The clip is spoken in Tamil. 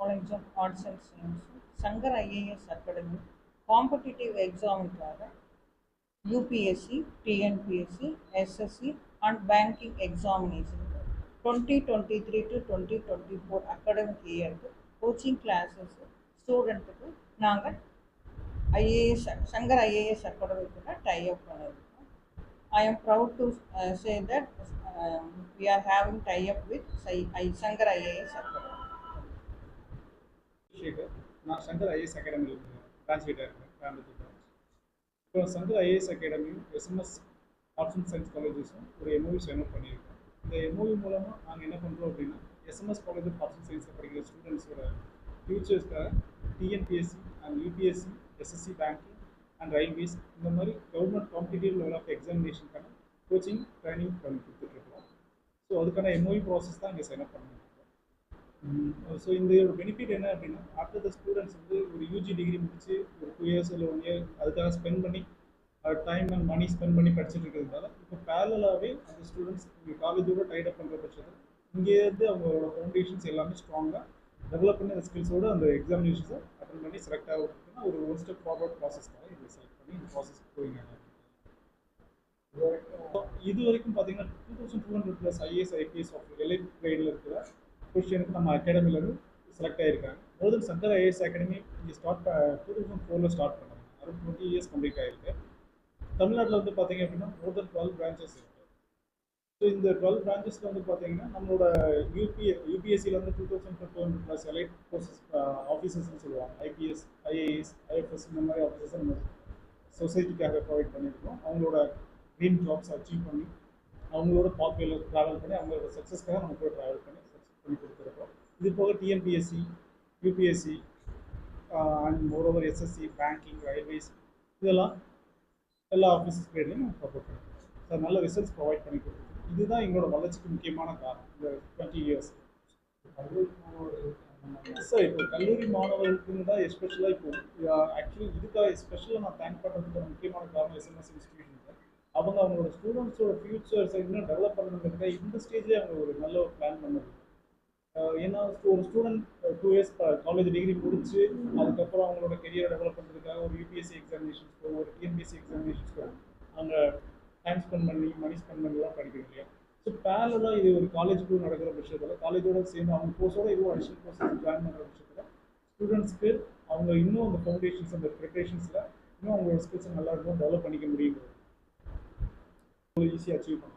College of Arts and Science, Sankar IAS Academy, competitive எக்ஸாமுக்காக UPSC TNPSC SSC and banking examination twenty twenty three to twenty twenty four academic இயருக்கு கோச்சிங் கிளாஸஸ் ஸ்டூடெண்ட்டுக்கு நாங்கள் ஐஏஎஸ் சங்கர் ஐஏஎஸ் அகாடமிக்கிட்ட டை அப் பண்ணியிருக்கோம் I am proud to say that we are having tie up with I Shankar IAS academy Abhishekar நான் சங்கர் ஐஏஎஸ் அகாடமியில் பிரான்ச் லீடர் இருக்கேன் கோயம்புத்தூர் பிரான்ச் இப்போ சங்கர் ஐஏஎஸ் அகாடமியும் எஸ்எம்எஸ் ஆர்ட்ஸ் அண்ட் சயின்ஸ் காலேஜஸும் ஒரு எம்ஓவி சைன் பண்ணியிருக்கோம். இந்த எம்ஓவி மூலமாக நாங்கள் என்ன பண்ணுறோம் அப்படின்னா SMS college of arts and சயின்ஸில் படிக்கிற ஸ்டூடெண்ட்ஸோட ஃபியூச்சர்ஸ்க்காக TNPSC and UPSC SSC banking and railways இந்த மாதிரி கவர்மெண்ட் காம்படிட்டிவ் லெவல் ஆஃப் எக்ஸாமினேஷனுக்கான கோச்சிங் ட்ரைனிங் பண்ணி கொடுத்துட்ருக்கோம் ஸோ அதுக்கான எம்ஓவி ப்ராசஸ் தான் இங்கே சைன் அப் ஸோ இந்த பெனிஃபிட் என்ன அப்படின்னா ஆஃப்டர் த ஸ்டூடெண்ட்ஸ் வந்து ஒரு யூஜி டிகிரி முடிச்சு ஒரு டூ இயர்ஸ் இல்லை ஒன் இயர் அதுக்காக ஸ்பெண்ட் பண்ணி டைம் அண்ட் மணி ஸ்பெண்ட் பண்ணி படிச்சுட்டு இருக்கிறதுனால இப்போ பேரலாகவே அந்த ஸ்டூடெண்ட்ஸ் இங்கே காலேஜோட டைட் அப் பண்ணுற பட்சத்தில் இங்கேருந்து அவங்களோட ஃபவுண்டேஷன்ஸ் எல்லாமே ஸ்ட்ராங்காக டெவலப் பண்ணி அந்த ஸ்கில்ஸோட அந்த எக்ஸாமினேஷன்ஸை அட்டன் பண்ணி செலக்ட் ஆகிறதுக்குன்னா ஒரு ஒன் ஸ்டெப் ஃபார்வர்ட் ப்ராசஸ் தான் இதை செலக்ட் பண்ணி இந்த ப்ராசஸ் போயிங்க இது வரைக்கும் பார்த்தீங்கன்னா two thousand two hundred plus IAS IPS of LI கிரேடில் இருக்கிற கொஸ்டினுக்கு நம்ம அகாடமிலேருந்து select ஆகிருக்காங்க more than Shankar IAS academy இங்கே ஸ்டார்ட் டூ தௌசண்ட் ஃபோரில் ஸ்டார்ட் பண்ணாங்க. அது டுவெண்ட்டி இயர்ஸ் கம்ப்ளீட் ஆகிருக்கு தமிழ்நாட்டில் வந்து பார்த்தீங்க அப்படின்னா மோர் தென் டுவெல் பிரான்ச்சஸ் இருக்குது ஸோ இந்த டுவெல் பிரான்ச்சஸில் வந்து பார்த்தீங்கன்னா நம்மளோட யூபி யூபிஎஸ்சியில் வந்து two thousand two hundred plus elite courses ஆஃபீஸர்ஸ்னு சொல்லுவாங்க. ஐபிஎஸ் ஐஏஎஸ் ஐஎஃப்எஸ் இந்த மாதிரி ஆஃபீஸர்ஸ் நம்ம சொசைட்டிக்காக ப்ரொவைட் பண்ணியிருக்கோம். அவங்களோட ட்ரீம் ஜாப்ஸ் அச்சீவ் பண்ணி அவங்களோட பாத்வேல ட்ராவல் பண்ணி அவங்களோட சக்ஸஸ்க்காக நம்ம கூட ட்ராவல் பண்ணி இது போக TNPSC UPSC and moreover SSC banking railways இதெல்லாம் எல்லா ஆஃபீஸஸ் கிரேட்லையும் நாங்கள் சப்போர்ட் பண்ணுறோம் ஸோ நல்ல ரிசல்ட்ஸ் ப்ரொவைட் பண்ணி கொடுத்துருக்கோம் இதுதான் எங்களோட வளர்ச்சிக்கு முக்கியமான காரணம். இந்த டுவெண்ட்டி இயர்ஸ் சார் இப்போ கல்லூரி மாணவர்களுக்குன்னு தான் எஸ்பெஷலாக இப்போ ஆக்சுவலி இதுக்காக எஸ்பெஷலாக நான் தேங்க் பண்ணுறதுக்கான முக்கியமான காரணம் எஸ்எம்எஸ் இன்ஸ்டியூஷன் அவங்க அவங்களோட ஸ்டூடெண்ட்ஸோட ஃபியூச்சர்ஸை இன்னும் டெவலப் பண்ணுறதுக்காக இந்த ஸ்டேஜ்லேயே அவங்க ஒரு நல்ல ஒரு பிளான் பண்ணது. ஏன்னா ஒரு student two years college degree முடிச்சு அதுக்கப்புறம் அவங்களோட கெரியர் டெவலப் பண்ணுறதுக்காக ஒரு யூபிஎஸ்சி எக்ஸாமினேஷன்ஸ்க்கோ ஒரு டிஎன்பிஎஸ்சி எக்ஸாமினேஷன்ஸ்க்கோ அவங்க டைம் ஸ்பெண்ட் பண்ணி மணி ஸ்பெண்ட் பண்ணி தான் படிக்கிறோம் இல்லையா? ஸோ பேரலாக இது ஒரு காலேஜுக்குள்ள நடக்கிற விஷயத்தில் காலேஜோட சேர்ந்து அவங்க கோர்ஸோட இதுவும் அடிஷனல் கோர்ஸ் ஜாயின் பண்ணுற விஷயத்தில் ஸ்டூடெண்ட்ஸ்க்கு அவங்க இன்னும் அந்த ஃபவுண்டேஷன்ஸ் அந்த ப்ரிப்ரேஷன்ஸில் இன்னும் அவங்களோட ஸ்கில்ஸை நல்லா இருக்கும் டெவலப் பண்ணிக்க முடியுங்கிறது ஈஸியாக அச்சீவ் பண்ணலாம்.